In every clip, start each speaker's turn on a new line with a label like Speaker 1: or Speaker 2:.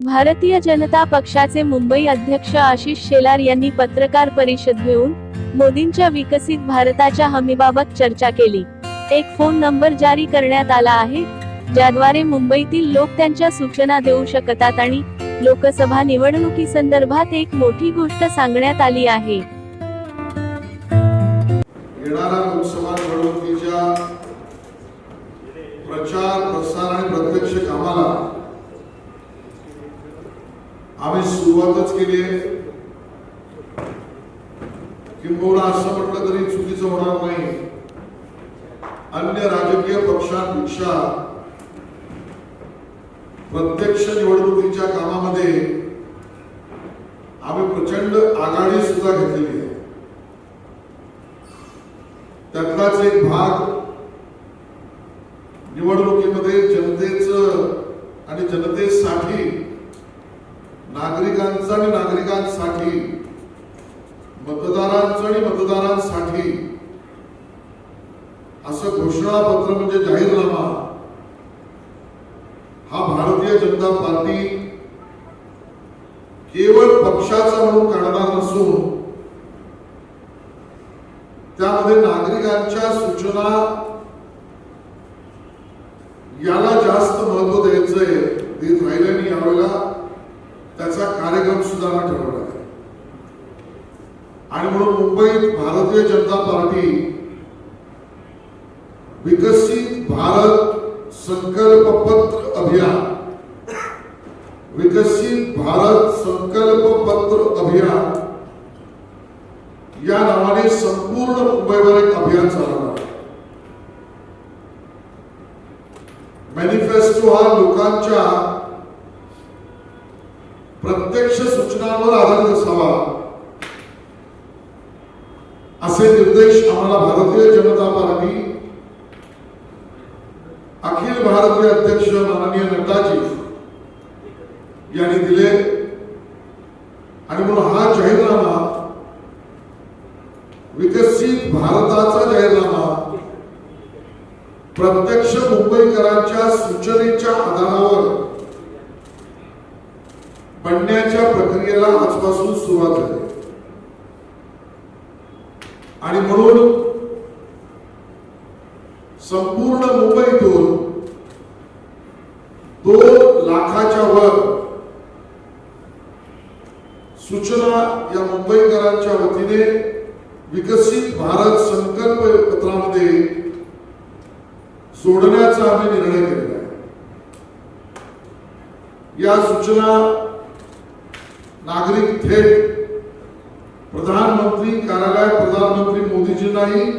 Speaker 1: भारतीय जनता पक्षाचे मुंबई अध्यक्ष आशिष शेलार यांनी पत्रकार परिषद घेऊन मोदींच्या विकसित भारताच्या हमीबाबत चर्चा केली. एक फोन नंबर जारी करण्यात आला आहे ज्याद्वारे मुंबईतील लोक त्यांच्या सूचना देऊ शकतात आणि लोकसभा निवडणुकीसंदर्भात एक मोठी गोष्ट सांगण्यात आली आहे.
Speaker 2: येणाऱ्या लोकसभा निवडणुकीच्या प्रचार प्रसार आणि प्रत्यक्ष कामाला आम्ही सुरुवातच केली आहे. किंबहुना असं म्हटलं तरी चुकीचं होणार नाही. अन्य राजकीय पक्षांपेक्षा प्रत्यक्ष निवडणुकीच्या कामामध्ये आम्ही प्रचंड आघाडी सुद्धा घेतलेली आहे. त्यातलाच एक भाग निवडणुकीमध्ये जनतेचं आणि जनतेसाठी नागरिकांचं आणि नागरिकांसाठी मतदारांचं आणि मतदारांसाठी असं घोषणापत्र म्हणजे जाहीरनामा. हा भारतीय जनता पार्टी केवळ पक्षाचा म्हणून करणार नसून त्यामध्ये नागरिकांच्या सूचना याला जास्त महत्त्व द्यायचंय देत राहिल्याने यावेळेला. त्याचा कार्यक्रम सुद्धा ठरवला आहे. आणि म्हणून मुंबईत भारतीय जनता पार्टी विकसित भारत संकल्प पत्र अभियान। विकसित भारत संकल्प पत्र अभियान। या नावाने संपूर्ण मुंबईवर एक अभियान चालवणार आहे. मॅनिफेस्टो हा लोकांच्या प्रत्यक्ष सूचनांवर आधारित असावा. असे निर्देश आम्हाला भारतीय जनता पार्टी अखिल भारतीय अध्यक्ष माननीय नड्डाजी यांनी दिले. आणि म्हणून हा जाहीरनामा विकसित भारताचा जाहीरनामा प्रत्यक्ष मुंबईकरांच्या सूचनेच्या आधारावर बनण्याच्या प्रक्रियेला आजपासून सुरुवात झाली. आणि म्हणून संपूर्ण मुंबईतून दोन लाखाच्या वर सूचना या मुंबईकरांच्या वतीने विकसित भारत संकल्प पत्रामध्ये सोडण्याचा आम्ही निर्णय केलेला आहे. या सूचना नागरिक थेट प्रधानमंत्री कार्यालय प्रधानमंत्री मोदीजींनाही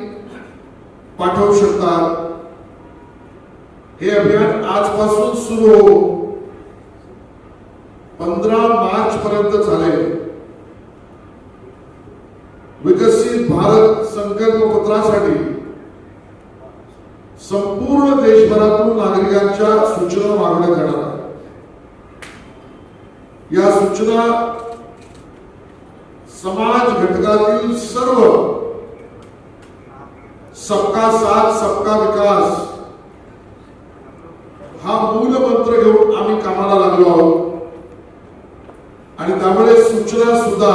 Speaker 2: पाठवू शकतात. हे अभियान आजपासून सुरू हो पंधरा मार्च पर्यंत चालेल. विकसित भारत संकल्प पत्रासाठी संपूर्ण देशभरातून नागरिकांच्या सूचना मागण्यात येणार या सूचना समाज घटकातील सर्व सबका साथ सबका विकास हा मूल मंत्र घेऊन आम्ही आलो. आहोत आणि त्यामुळे सूचना सुद्धा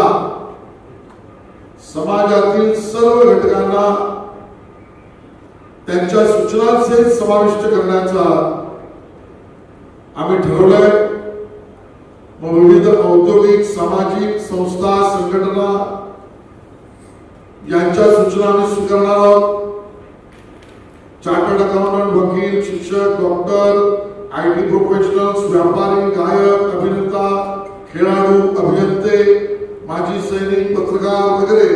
Speaker 2: समाजातील सर्व घटकांना त्यांच्या सूचनांचे समाविष्ट करण्याचा आम्ही ठरवलंय. मग विविध औद्योगिक सामाजिक संस्था संघटना यांच्या सूचना आम्ही स्वीकारणार आहोत. चार्टर्ड अकाउंटंट वकील शिक्षक डॉक्टर आय टी प्रोफेशनल्स व्यापारी गायक अभिनेता खेळाडू अभियंते माजी सैनिक पत्रकार वगैरे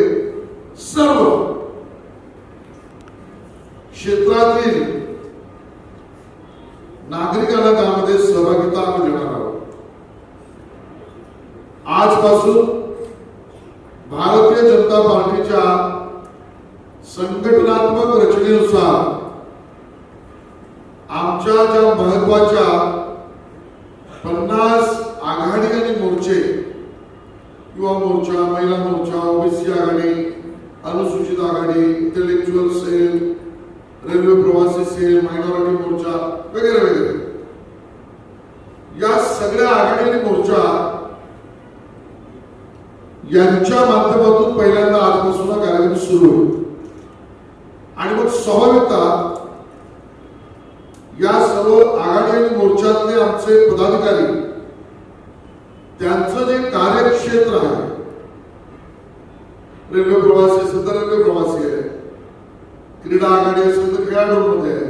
Speaker 2: सर्व क्षेत्रातील नागरिकांना त्यामध्ये सहभागिता आम्ही देणार आहोत. आजपासून भारतीय जनता पार्टीच्या संघटनात्मक रचनेनुसार आमच्या ज्या महत्त्वाच्या पन्नास आघाडी आणि मोर्चे युवा मोर्चा महिला मोर्चा ओबीसी आघाडी अनुसूचित आघाडी इंटेलेक्च्युअल सेल रेल्वे प्रवासी सेल मायनॉरिटी मोर्चा वगैरे वगैरे. या सगळ्या आघाडी आणि मोर्चा यांच्या माध्यमातून पहिल्यांदा आजपासून कार्यक्रम सुरू आणि मग स्वाभाविकता या सर्व आघाडी आणि मोर्चातले आमचे पदाधिकारी त्यांचं जे कार्यक्षेत्र आहे रेल्वे प्रवासी असेल तर रेल्वे प्रवासी आहे क्रीडा आघाडी असेल तर खेळाडूंमध्ये आहे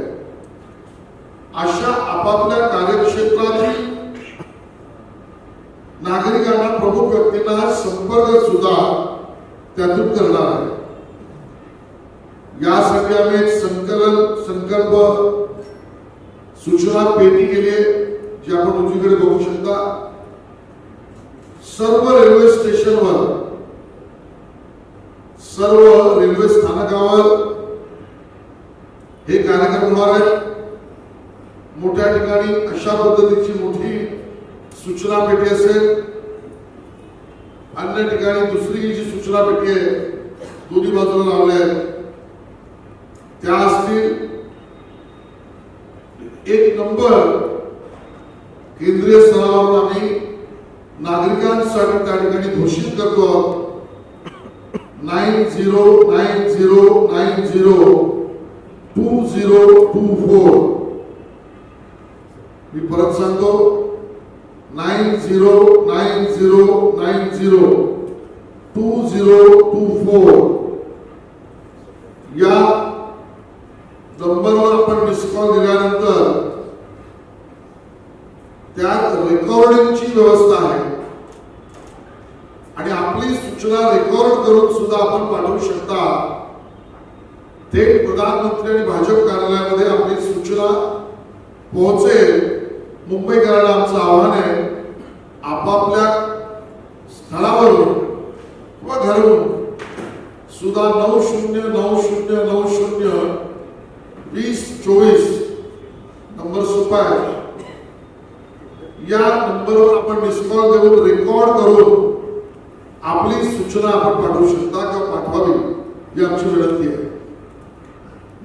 Speaker 2: अशा आपापल्या कार्यक्षेत्रातील नागरिकांना प्रमुख व्यक्तींना संपर्क सुद्धा त्यातून करणार आहे. यासाठी आम्ही एक संकलन संकल्प सूचना पेटी केली आहे जी आपण उजवीकडे बघू शकता सर्व रेल्वे स्टेशनवर सर्व रेल्वे स्थानकावर हे कार्यक्रम होणार आहेत. मोठ्या ठिकाणी अशा पद्धतीची मोठी सूचना पेटी असेल. अन्य ठिकाणी दुसरी जी सूचना पेटी आहे दोन्ही बाजूला लावल्या आहेत त्या असतील एक नंबर केंद्रीय स्तरावर आम्ही नागरिकांसाठी त्या ठिकाणी घोषित करतो. Nine zero nine zero nine zero two zero two four. मी परत सांगतो. Nine zero nine zero nine zero two zero two four या नंबरवर आपण मिस कॉल दिल्यानंतर त्यात रेकॉर्डिंगची व्यवस्था आहे. आणि आपली सूचना रेकॉर्ड करून सुद्धा आपण पाठवू शकता. थेट प्रधानमंत्री आणि भाजप कार्यालयामध्ये आपली सूचना पोहोचेल. मुंबईकरांना आमचं आव्हान आहे. आपापल्या स्थळावरून किंवा घरून सुद्धा नऊ शून्य नऊ शून्य नऊ शून्य वीस चोवीस नंबर सोपा आहे. या नंबरवर मिस कॉल देऊन रेकॉर्ड करून आपली सूचना आपण पाठवू शकता किंवा पाठवावी, ही विनंती आहे.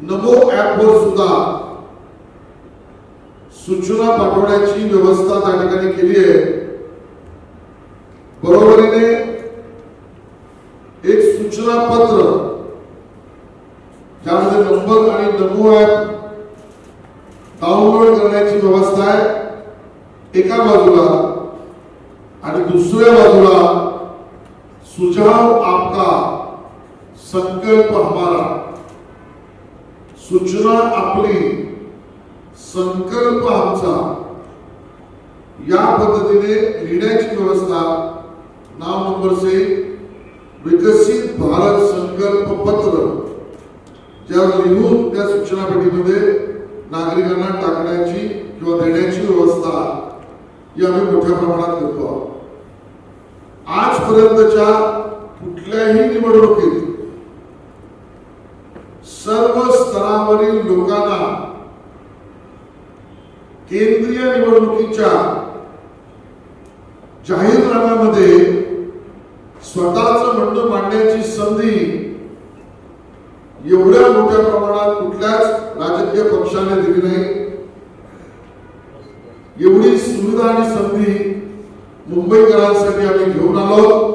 Speaker 2: नमो ऍपवर सुद्धा सूचना पाठवण्याची व्यवस्था त्या ठिकाणी केली आहे. एक सूचना पत्र, ज्यामध्ये नंबर नमो ऍप डाउनलोड करण्याची व्यवस्था आहे. एका बाजूला आणि दुसऱ्या बाजूला सुझाव आपका संकल्प हमारा. सूचना आपली संकल्प आमचा. या पद्धतीने लिहिण्याची व्यवस्था नाव नंबर से विकसित भारत संकल्प पत्र ज्यावर लिहून त्या सूचना पेटीमध्ये नागरिकांना टाकण्याची किंवा देण्याची व्यवस्था ही आम्ही मोठ्या प्रमाणात करतो आहोत. आजपर्यंतच्या कुठल्याही निवडणुकीत सर्व स्तरावरील लोकांना केंद्रीय निवडणुकीच्या जाहीरनाम्यामध्ये स्वतःच म्हणणं मांडण्याची संधी एवढ्या मोठ्या प्रमाणात कुठल्याच राजकीय पक्षाने दिली नाही. एवढी सुविधा आणि संधी मुंबईकरांसाठी आम्ही घेऊन आलो.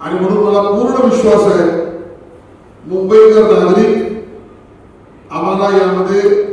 Speaker 2: आणि म्हणून मला पूर्ण विश्वास आहे मुंबईकर नागरिक आम्हाला यामध्ये